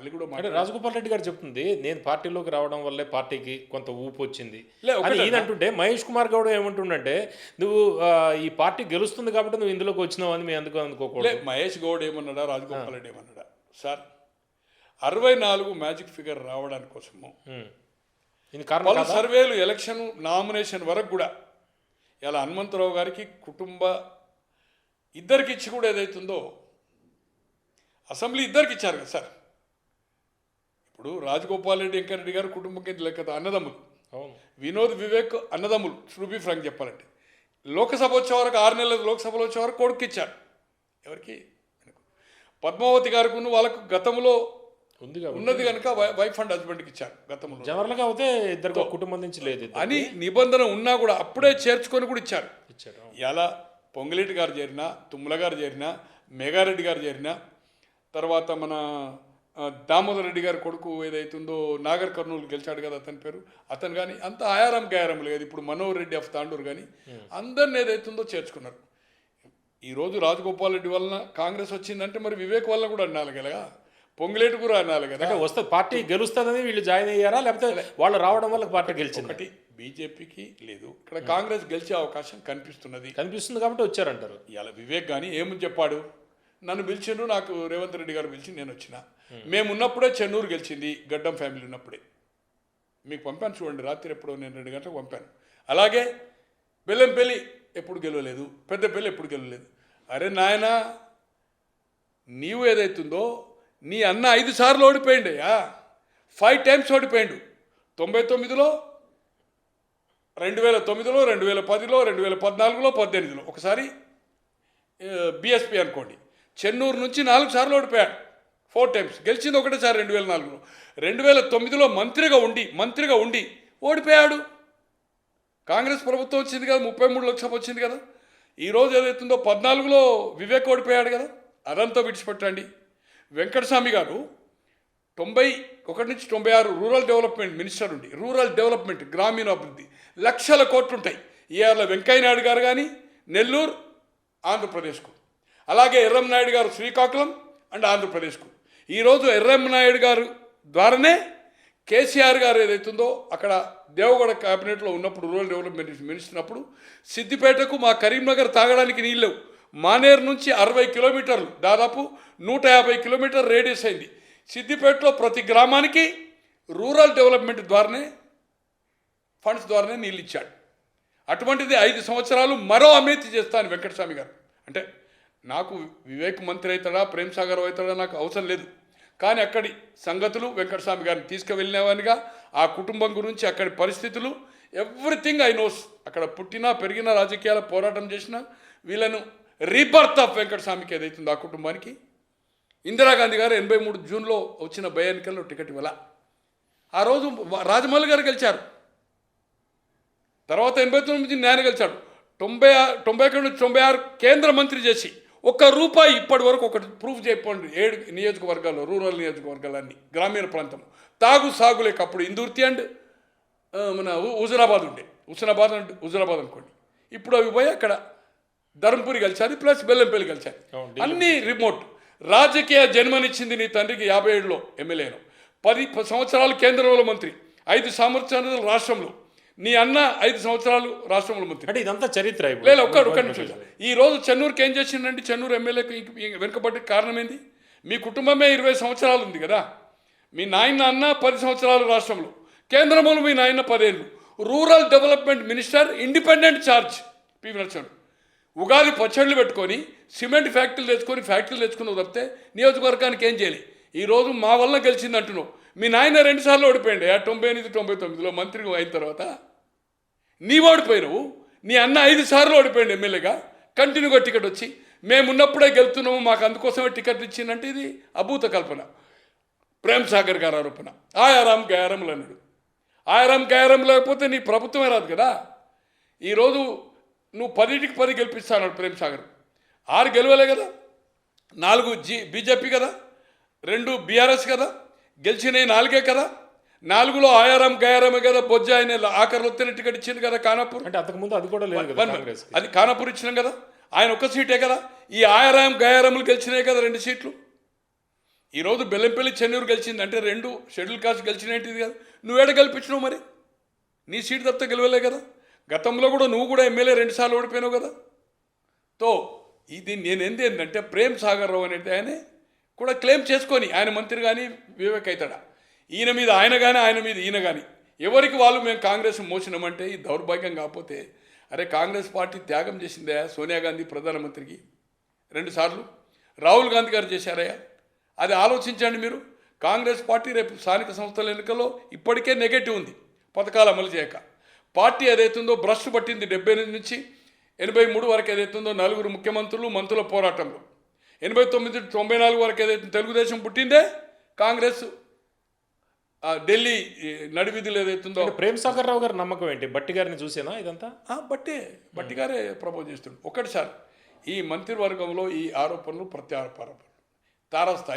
మళ్ళీ కూడా అంటే రాజగోపాల్ రెడ్డి గారు చెప్తుంది నేను పార్టీలోకి రావడం వల్లే పార్టీకి కొంత ఊపు వచ్చింది. లే, అని ఒకటన్నా. ఈయన అంటుంటే మహేష్ కుమార్ గౌడ్ ఏమంటుండంటే నువ్వు ఈ పార్టీ గెలుస్తుంది కాబట్టి నువ్వు ఇందులోకి వచ్చినావు అని మేము ఎందుకు అనుకోకూడదు మహేష్ గౌడ్ ఏమన్నాడా రాజగోపాల్ రెడ్డి ఏమన్నాడా? సార్ అరవై నాలుగు మ్యాజిక్ ఫిగర్ రావడానికి కోసము పలు? సర్వేలు ఎలక్షన్ నామినేషన్ వరకు కూడా ఇలా హనుమంతరావు గారికి కుటుంబ ఇద్దరికి ఇచ్చి కూడా ఏదైతుందో అసెంబ్లీ ఇద్దరికి ఇచ్చారు కదా సార్. ఇప్పుడు రాజగోపాల్ రెడ్డి వెంకరెడ్డి గారు కుటుంబం కింద లెక్క అన్నదమ్ములు. వినోద్ వివేక్ అన్నదమ్ములు టు బి ఫ్రాంక్ చెప్పాలంటే. లోకసభ వచ్చే వరకు ఆరు నెలల లోక్సభలో వచ్చే వరకు కొడుకు ఇచ్చారు ఎవరికి పద్మావతి గారికి వాళ్ళకు గతంలో ఉంది ఉన్నది కనుక వైఫ్ అండ్ హస్బెండ్కి ఇచ్చారు గతంలో. జనరల్గా అయితే ఇద్దరికి ఒక కుటుంబం నుంచి లేదు ఇద్దరు. అని నిబంధన ఉన్నా కూడా అప్పుడే చేర్చుకొని కూడా ఇచ్చారు. అవును. ఇలా పొంగులేటి గారు చేరిన తుమ్మల గారు చేరిన మేఘారెడ్డి గారు చేరిన తర్వాత మన దామోదర్ రెడ్డి గారి కొడుకు ఏదైతుందో నాగర్ కర్నూలు గెలిచాడు కదా అతని పేరు. అతను కానీ అంత ఆయారం గాయారం లేదు. ఇప్పుడు మనోహర్ రెడ్డి ఆఫ్ తాండూరు కానీ అందరిని ఏదైతుందో చేర్చుకున్నారు. ఈరోజు రాజగోపాల్ రెడ్డి వలన కాంగ్రెస్ వచ్చిందంటే మరి వివేక్ వల్ల కూడా అన్నాలి కదా. పొంగులేటి కూడా అన్నాలి కదా. అంటే వస్తే పార్టీ గెలుస్తుందని వీళ్ళు జాయిన్ అయ్యారా? లేకపోతే వాళ్ళు రావడం వల్ల పార్టీ గెలిచింది? ఒకటి బీజేపీకి లేదు. ఇక్కడ కాంగ్రెస్ గెలిచే అవకాశం కనిపిస్తున్నది. కనిపిస్తుంది కాబట్టి వచ్చారంటారు. ఇవాళ వివేక్ కానీ ఏమని చెప్పాడు? నన్ను పిలిచిండ్రు నాకు రేవంత్ రెడ్డి గారు పిలిచి నేను వచ్చిన. మేము ఉన్నప్పుడే చెన్నూరు గెలిచింది గడ్డం ఫ్యామిలీ ఉన్నప్పుడే. మీకు పంపాను చూడండి రాత్రి ఎప్పుడో నేను రెండు గంటలకు పంపాను. అలాగే బెల్లంపల్లి ఎప్పుడు గెలవలేదు పెద్దపల్లి ఎప్పుడు గెలవలేదు. అరే నాయన నీవు ఏదైతుందో నీ అన్న ఐదు సార్లు ఓడిపోయిండయ్యా ఫైవ్ టైమ్స్ ఓడిపోయిండు. తొంభై తొమ్మిదిలో రెండు వేల తొమ్మిదిలో రెండు వేల పదిలో రెండు వేల పద్నాలుగులో పద్దెనిమిదిలో. ఒకసారి బిఎస్పి అనుకోండి. చెన్నూరు నుంచి నాలుగు సార్లు ఓడిపోయాడు. ఫోర్ టైమ్స్ గెలిచింది ఒకటేసారి రెండు వేల నాలుగులో. రెండు వేల తొమ్మిదిలో మంత్రిగా ఉండి మంత్రిగా ఉండి ఓడిపోయాడు. కాంగ్రెస్ ప్రభుత్వం వచ్చింది కదా ముప్పై మూడు లక్షలు వచ్చింది కదా. ఈరోజు ఏదైతుందో పద్నాలుగులో వివేక్ ఓడిపోయాడు కదా. అదంతా విడిచిపెట్టండి. వెంకటస్వామి గారు తొంభై ఒకటి నుంచి తొంభై ఆరు రూరల్ డెవలప్మెంట్ మినిస్టర్ ఉండి రూరల్ డెవలప్మెంట్ గ్రామీణాభివృద్ధి లక్షల కోట్లుంటాయి. ఇవాళ వెంకయ్య నాయుడు గారు కానీ నెల్లూరు ఆంధ్రప్రదేశ్కు. అలాగే ఎర్రంనాయుడు గారు శ్రీకాకుళం అండ్ ఆంధ్రప్రదేశ్కు. ఈరోజు ఎర్రంనాయుడు గారు ద్వారానే కేసీఆర్ గారు ఏదైతుందో అక్కడ దేవగడ క్యాబినెట్లో ఉన్నప్పుడు రూరల్ డెవలప్మెంట్ మినిస్టర్ అప్పుడు సిద్దిపేటకు మా కరీంనగర్ తాగడానికి నీళ్ళు లేవు. మానేరు నుంచి అరవై కిలోమీటర్లు దాదాపు నూట యాభై కిలోమీటర్ రేడియస్ అయింది. సిద్దిపేటలో ప్రతి గ్రామానికి రూరల్ డెవలప్మెంట్ ద్వారానే ఫండ్స్ ద్వారానే నీళ్ళు ఇచ్చాడు. అటువంటిది ఐదు సంవత్సరాలు మరో అవినీతి చేస్తాను వెంకటస్వామి గారు. అంటే నాకు వివేక్ మంత్రి అవుతాడా ప్రేమ్ సాగర్ అవుతాడా నాకు అవసరం లేదు. కానీ అక్కడి సంగతులు వెంకటస్వామి గారిని తీసుకువెళ్ళినవానిగా ఆ కుటుంబం గురించి అక్కడి పరిస్థితులు ఎవ్రీథింగ్ ఐ నోస్. అక్కడ పుట్టినా పెరిగిన రాజకీయాల పోరాటం చేసిన వీళ్ళను రీబర్త్ ఆఫ్ వెంకటస్వామికి ఏదైతుందో ఆ కుటుంబానికి. ఇందిరాగాంధీ గారు ఎనభై మూడు జూన్లో వచ్చిన భయ ఎన్నికల్లో టికెట్ ఇవ్వాల? ఆ రోజు రాజమౌళి గారు గెలిచారు. తర్వాత ఎనభై తొమ్మిది నేను గెలిచాడు తొంభై తొంభై ఒకటి నుంచి తొంభై ఆరు కేంద్ర మంత్రి చేసి ఒక్క రూపాయి ఇప్పటి వరకు ఒకటి ప్రూఫ్ చెప్పండి. ఏడు నియోజకవర్గాల్లో రూరల్ నియోజకవర్గాలన్నీ గ్రామీణ ప్రాంతం తాగు సాగు లేక అప్పుడు ఇందుర్తి అండ్ మన హుజురాబాద్ ఉండే. హుస్నాబాద్ అండ్ హుజురాబాద్ అనుకోండి. ఇప్పుడు అవి పోయి అక్కడ ధర్మపురి కలిసారు ప్లస్ బెల్లంపల్లి కలిసారు అన్ని రిమోట్ రాజకీయ జన్మనిచ్చింది నీ తండ్రికి యాభై ఏడులో ఎమ్మెల్యేను. పది సంవత్సరాలు కేంద్రంలో మంత్రి. ఐదు సంవత్సరాలు రాష్ట్రంలో. నీ అన్న ఐదు సంవత్సరాలు రాష్ట్రంలో మంత్రి అంటే ఇదంతా చరిత్ర. లేదు ఒక్క ఒక్క నిమిషం ఈ రోజు చెన్నూరుకి ఏం చేసిండండి? చెన్నూరు ఎమ్మెల్యేకి వెనుకబడి కారణం ఏంది? మీ కుటుంబమే ఇరవై సంవత్సరాలు ఉంది కదా? మీ నాయన అన్న పది సంవత్సరాలు రాష్ట్రంలో. కేంద్రంలో మీ నాయన పదేళ్ళు. Rural development minister independent charge PV Narasimhan Ugadi పచ్చళ్ళు పెట్టుకొని సిమెంట్ ఫ్యాక్టరీలు తెచ్చుకొని ఫ్యాక్టరీలు తెచ్చుకుని తప్పితే నియోజకవర్గానికి ఏం చేయాలి? ఈ రోజు మా వల్ల గెలిచింది అంటున్నావు. మీ నాయన రెండుసార్లు ఓడిపోయింది ఆ తొంభై ఎనిమిది తొంభై తొమ్మిదిలో మంత్రిగా అయిన తర్వాత నీ ఓడిపోయినావు నీ అన్న ఐదు సార్లు ఓడిపోయాడు ఎమ్మెల్యేగా. కంటిన్యూగా టికెట్ వచ్చి మేము ఉన్నప్పుడే గెలుతున్నాము మాకు అందుకోసమే టికెట్ ఇచ్చిందంటే ఇది అభూత కల్పన. ప్రేమ్ సాగర్ గారు ఆరోపణ. ఆయారాం గయారములు అన్నాడు. ఆయారాం గయారం లేకపోతే నీ ప్రభుత్వమే రాదు కదా. ఈరోజు నువ్వు పదింటికి పది గెలిపిస్తాడు ప్రేమ్ సాగర్. ఆరు గెలవలే కదా. నాలుగు జీ బీజేపీ కదా. రెండు బీఆర్ఎస్ కదా. గెలిచినవి నాలుగే కదా. నాలుగులో ఆయారం గయారమే కదా బొజ్జ ఆయన ఆఖరిలో వస్తేనే టికెట్ ఇచ్చింది కదా కానాపూర్? అంటే అంతకుముందు అది కూడా లేదు అది కానాపూర్ ఇచ్చినాం కదా? ఆయన ఒక్క సీటే కదా? ఈ ఆయారం గయారములు గెలిచినాయి కదా రెండు సీట్లు? ఈరోజు బెల్లంపల్లి చెన్నూరు గెలిచింది. అంటే రెండు షెడ్యూల్ కాస్ట్ గెలిచినట్టు కదా? నువ్వేడ గెలిపించినావు మరి? నీ సీట్ తప్పితే గెలవలే కదా? గతంలో కూడా నువ్వు కూడా ఎమ్మెల్యే రెండుసార్లు ఓడిపోయినావు కదా? తో ఇది నేను ఏంది ఏంటంటే ప్రేమ్ సాగర్ రావు అనేది ఆయన కూడా క్లెయిమ్ చేసుకొని ఆయన మంత్రి కానీ వివేక్ అవుతాడా? ఈయన మీద ఆయన కానీ ఆయన మీద ఈయన కానీ ఎవరికి వాళ్ళు మేము కాంగ్రెస్ మోసినామంటే ఈ దౌర్భాగ్యం కాకపోతే అరే కాంగ్రెస్ పార్టీ త్యాగం చేసిందే సోనియా గాంధీ ప్రధానమంత్రికి. రెండుసార్లు రాహుల్ గాంధీ గారు చేశారయ్యా. అది ఆలోచించండి మీరు. కాంగ్రెస్ పార్టీ రేపు స్థానిక సంస్థల ఎన్నికల్లో ఇప్పటికే నెగటివ్ ఉంది. పథకాలు అమలు చేయక. పార్టీ ఏదైతుందో బ్రష్ పట్టింది డెబ్బై ఎనిమిది నుంచి ఎనభై మూడు వరకు ఏదైతుందో నలుగురు ముఖ్యమంత్రులు మంత్రుల పోరాటంలో. ఎనభై తొమ్మిది తొంభై నాలుగు వరకు ఏదైతే తెలుగుదేశం పుట్టిందే కాంగ్రెస్ ఢిల్లీ నడివీధులు ఏదైతుందో. ప్రేమ్ సాగర్ రావు గారి నమ్మకం ఏంటి? బట్టి గారిని చూసేనా ఇదంతా? ఆ, బట్టే బట్టి గారే ప్రపోజ్ చేస్తుండు. ఒకటి సార్ ఈ మంత్రివర్గంలో ఈ ఆరోపణలు ప్రత్యారోపణలు. తారాస్థాయి